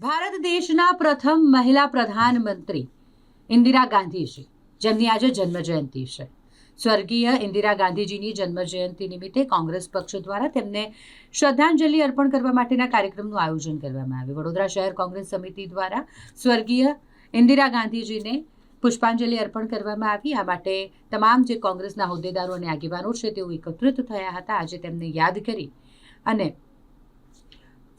ભારત દેશના પ્રથમ મહિલા પ્રધાનમંત્રી ઇન્દિરા ગાંધીજી જેમની આજે જન્મજયંતિ છે. સ્વર્ગીય ઇન્દિરા ગાંધીજીની જન્મજયંતિ નિમિત્તે કોંગ્રેસ પક્ષ દ્વારા તેમને શ્રદ્ધાંજલિ અર્પણ કરવા માટેના કાર્યક્રમનું આયોજન કરવામાં આવ્યું. વડોદરા શહેર કોંગ્રેસ સમિતિ દ્વારા સ્વર્ગીય ઇન્દિરા ગાંધીજીને પુષ્પાંજલિ અર્પણ કરવામાં આવી. આ માટે તમામ જે કોંગ્રેસના હોદ્દેદારો અને આગેવાનો છે, તેઓ એકત્રિત થયા હતા. આજે તેમને યાદ કરી અને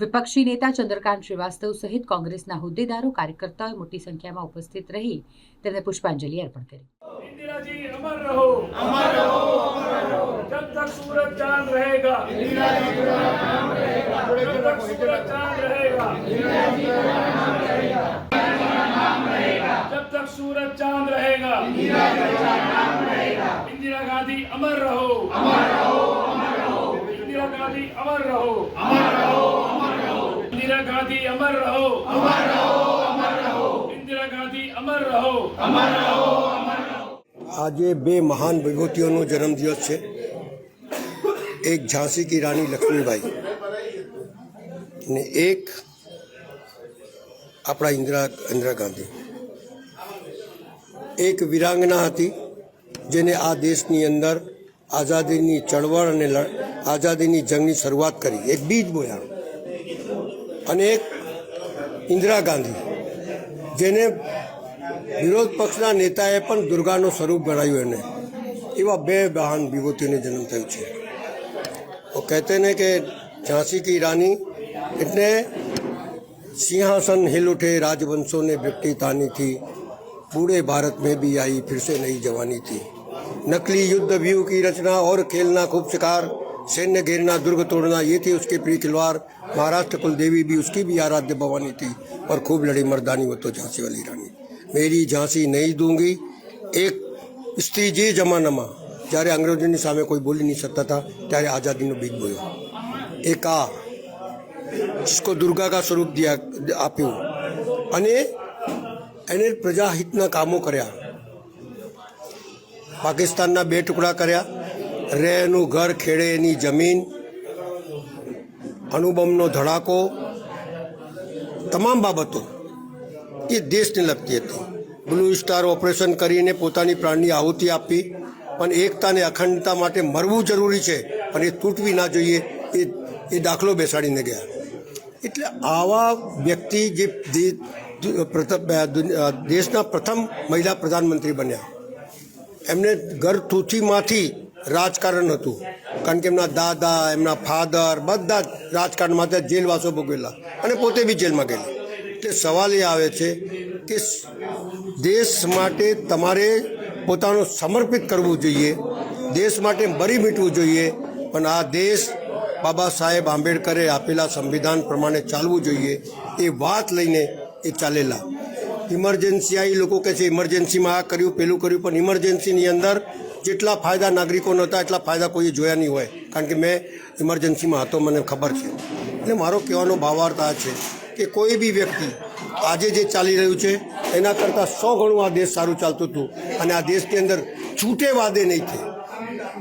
વિપક્ષી નેતા ચંદ્રકાંત શ્રીવાસ્તવ સહિત કોંગ્રેસના હોદ્દેદારો કાર્યકર્તાઓએ મોટી સંખ્યામાં ઉપસ્થિત રહી તેમને પુષ્પાંજલિ અર્પણ કરી इंदिरा जी अमर रहो अमर रहो अमर रहो जब तक सूरज चांद रहेगा इंदिरा जी का नाम रहेगा जब तक सूरज चांद रहेगा इंदिरा जी का नाम रहेगा जब तक सूरज चांद रहेगा इंदिरा जी का नाम रहेगा इंदिरा गांधी अमर रहो अमर रहो अमर रहो इंदिरा गांधी अमर रहो अमर रहो अमर रहो इंदिरा गांधी अमर रहो अमर रहो अमर रहो इंदिरा गांधी अमर रहो अमर रहो अमर रहो આજે બે મહાન વિભૂતિઓનો જન્મદિવસ છે એક ઝાંસી કી રાણી લક્ષ્મીબાઈ ને એક આપણા ઇન્દિરા ઇન્દિરા ગાંધી એક વિરાંગના હતી જેને આ દેશની અંદર આઝાદીની ચળવળ અને લ- આઝાદીની જંગની શરૂઆત કરી એક બીજ બોયા અને એક ઇન્દિરા ગાંધી, જેને વિરોધ પક્ષના નેતાએ પણ દુર્ગાનું સ્વરૂપ ગણાયું એને. એવા બે મહાન વિભૂતિઓને જન્મ થયું છે. કહેતે ને કે ઝાંસી કી રાની એટલે સિંહાસન હિલ ઉઠે, રાજવંશોને વ્યક્તિ તાનીથી પૂરે ભારત મેં ભી આઈ, ફિરસે નહીં જવાની થી. નકલી યુદ્ધ વ્યૂહ કી રચના ઓર ખેલના ખૂબ શિકાર सैन्य घेरना दुर्ग तोड़ना ये थी उसके प्रिय खिलवाड़ महाराष्ट्र कुल देवी भी उसकी भी आराध्य भवानी थी और खूब लड़ी मर्दानी वो तो झांसी वाली रानी मेरी झांसी नहीं दूंगी એક સ્ત્રી જે જમાનામાં જ્યારે અંગ્રેજોની સામે કોઈ બોલી નહીં શકતા હતા ત્યારે આઝાદીનો બીજ બોલ્યો એક આ जिसको दुर्गा का સ્વરૂપ દિયા આપ્યું અને એને પ્રજાહિતના કામો કર્યા પાકિસ્તાનના બે ટુકડા કર્યા રહે એનું ઘર ખેડે એની જમીન, અનુબમનો ધડાકો, તમામ બાબતો એ દેશને લગતી હતી. બ્લુ સ્ટાર ઓપરેશન કરીને પોતાની પ્રાણની આહુતિ આપી પણ એકતાને અખંડતા માટે મરવું જરૂરી છે પણ એ તૂટવી ના જોઈએ એ એ દાખલો બેસાડીને ગયા. એટલે આવા વ્યક્તિ જે- દેશના પ્રથમ મહિલા પ્રધાનમંત્રી બન્યા. એમને ઘર તૂથીમાંથી રાજકારણ હતું. કારણ કે એમના દાદા, એમના ફાધર બધા જ રાજકારણમાં જેલવાસો ભોગવેલા અને પોતે બી જેલમાં ગયેલા. એટલે સવાલ એ આવે છે કે દેશ માટે તમારે પોતાનું સમર્પિત કરવું જોઈએ, દેશ માટે મરી મીટવું જોઈએ, પણ આ દેશ બાબા સાહેબ આંબેડકરે આપેલા સંવિધાન પ્રમાણે ચાલવું જોઈએ એ વાત લઈને એ ચાલેલા. ઇમરજન્સી આ એ લોકો કહે છે, ઇમરજન્સીમાં આ કર્યું, પેલું કર્યું, પણ ઇમરજન્સીની અંદર જેટલા ફાયદા નાગરિકોને હતા એટલા ફાયદા કોઈએ જોયા નહીં હોય. કારણ કે મેં ઇમરજન્સીમાં હતો, મને ખબર છે. એટલે મારો કહેવાનો ભાવાર્થ આ છે કે કોઈ બી વ્યક્તિ આજે જે ચાલી રહ્યું છે, એના કરતાં સો ગણું આ દેશ સારું ચાલતું હતું. અને આ દેશની અંદર છૂટે વાદે નહીં થે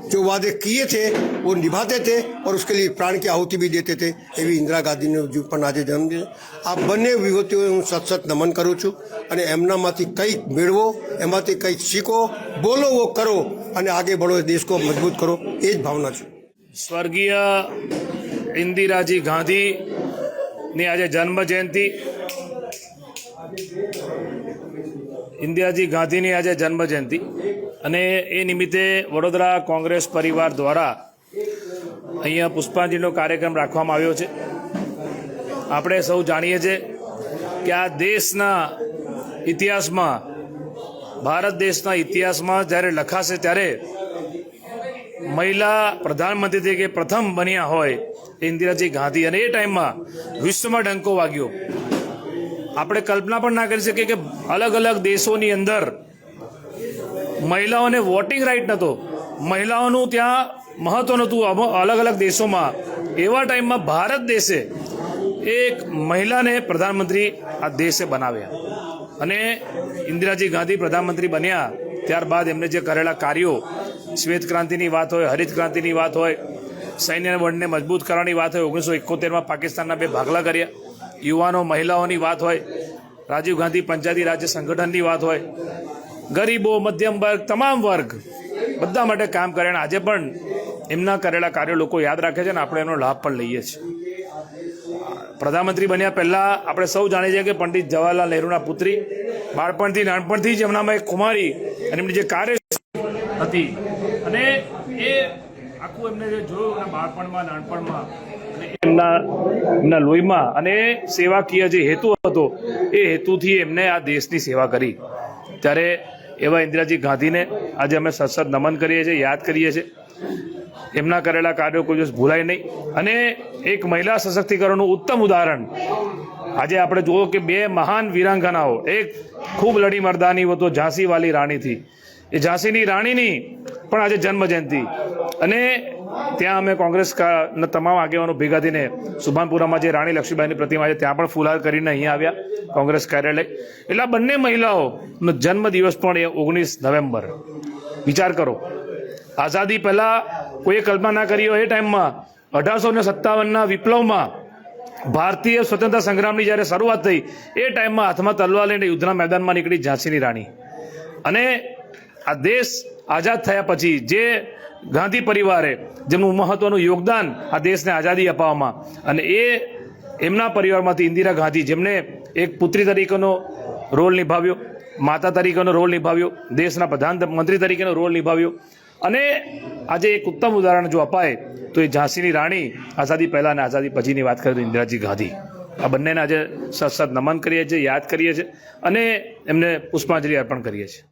जो वादे किए थे वो निभाते थे और उसके लिए प्राण की आहुति भी देते थे એવી ઇન્દિરા ગાંધીનો જે પણ આજે જન્મદિન આ બંને વિભૂતિઓએ હું સત સત નમન કરું છું અને એમનામાંથી કંઈક મેળવો એમાંથી કંઈક શીખો બોલો વો કરો અને આગે બઢો દેશ को મજબૂત કરો એ જ ભાવના છે સ્વર્ગીય ઇન્દિરાજી ગાંધીની આજે જન્મ જયંતિ ઇન્દિરાજી ગાંધીની આજે જન્મ જયંતિ અને એ નિમિત્તે વડોદરા કોંગ્રેસ પરિવાર દ્વારા અહીંયા પુષ્પાંજલિનો કાર્યક્રમ રાખવામાં આવ્યો છે. આપણે સૌ જાણીએ છીએ કે આ દેશના ઇતિહાસમાં, ભારત દેશના ઇતિહાસમાં જ્યારે લખાશે ત્યારે મહિલા પ્રધાનમંત્રી તરીકે પ્રથમ બન્યા હોય ઇન્દિરાજી ગાંધી અને એ ટાઈમમાં વિશ્વમાં ડંકો વાગ્યો. આપણે કલ્પના પણ ના કરી શકીએ કે અલગ અલગ દેશોની અંદર મહિલાઓને વોટિંગ રાઇટ નહોતો મહિલાઓનું ત્યાં મહત્વ નહોતું અલગ અલગ દેશોમાં. એવા ટાઈમમાં ભારત દેશે એક મહિલાને પ્રધાનમંત્રી આ દેશે બનાવ્યા. અને ઇન્દિરાજી ગાંધી પ્રધાનમંત્રી બન્યા. ત્યારબાદ એમને જે કરેલા કાર્યો, શ્વેત ક્રાંતિની વાત હોય, હરિત ક્રાંતિની વાત હોય, સૈન્ય બળને મજબૂત કરવાની વાત હોય, ઓગણીસો એકોતેરમાં પાકિસ્તાનના બે ભાગલા કર્યા. યુવાનો, મહિલાઓની વાત હોય, રાજીવ ગાંધી પંચાયતી રાજ્ય સંગઠનની વાત હોય ગરીબો, મધ્યમ વર્ગ, તમામ વર્ગ બધા માટે કામ કરે. અને આજે પણ એમના કરેલા કાર્યો લોકો યાદ રાખે છે અને આપણે એનો લાભ પણ લઈએ છીએ. પ્રધાનમંત્રી બન્યા પહેલાં આપણે સૌ જાણીએ છીએ કે પંડિત જવાહરલાલ નહેરુના પુત્રી, બાળપણથી નાનપણથી જ એમનામાં એક ખુમારી અને એમની જે કાર્ય હતી. અને એ આખું એમને જે જોયું બાળપણમાં, નાનપણમાં એમના એમના લોહીમાં અને સેવાકીય જે હેતુ હતો, એ હેતુથી એમને આ દેશની સેવા કરી. ત્યારે એવા ઇન્દિરાજી ગાંધીને આજે અમે સતસત નમન કરીએ છીએ, યાદ કરીએ છીએ. એમના કરેલા કાર્યો કોઈ દિવસ ભૂલાય નહીં. અને એક મહિલા સશક્તિકરણનું ઉત્તમ ઉદાહરણ. આજે આપણે જુઓ કે બે મહાન વીરાંગનાઓ, એક ખૂબ લડી મરદાની હતો ઝાંસી વાલી રાણીથી. એ ઝાંસીની રાણીની પણ આજે જન્મ જયંતિ અને ત્યાં અમે કોંગ્રેસ તમામ આગેવાનો ભેગા થઈને સુભાનપુરામાં જે રાણી લક્ષ્મીબાઈની પ્રતિમા છે, ત્યાં પણ ફુલાર કરીને અહીંયા આવ્યા કોંગ્રેસ કાર્યાલય. એટલે બંને મહિલાઓનો જન્મ દિવસ પણ એ ઓગણીસ નવેમ્બર. વિચાર કરો. આઝાદી પહેલા કોઈએ કલ્પના ના કરી હોય એ ટાઈમમાં અઢારસો ને સત્તાવનના વિપ્લવમાં ભારતીય સ્વતંત્રતા સંગ્રામની જ્યારે શરૂઆત થઈ, એ ટાઈમમાં હાથમાં તલવાર લઈને યુદ્ધના મેદાનમાં નીકળી ઝાંસીની રાણી. અને આ દેશ આઝાદ થયા પછી જે ગાંધી પરિવારે જેમનું મહત્વનું યોગદાન આ દેશને આઝાદી અપાવવામાં અને એ એમના પરિવારમાંથી ઇન્દિરા ગાંધી જેમને એક પુત્રી તરીકેનો રોલ નિભાવ્યો, માતા તરીકેનો રોલ નિભાવ્યો, દેશના પ્રધાનમંત્રી તરીકેનો રોલ નિભાવ્યો. અને આજે એક ઉત્તમ ઉદાહરણ જો અપાય, તો એ ઝાંસીની રાણી આઝાદી પહેલાં અને આઝાદી પછીની વાત કરીએ તો ઇન્દિરાજી ગાંધી. આ બંનેને આજે સત સત નમન કરીએ છીએ, યાદ કરીએ છીએ અને એમને પુષ્પાંજલિ અર્પણ કરીએ છીએ.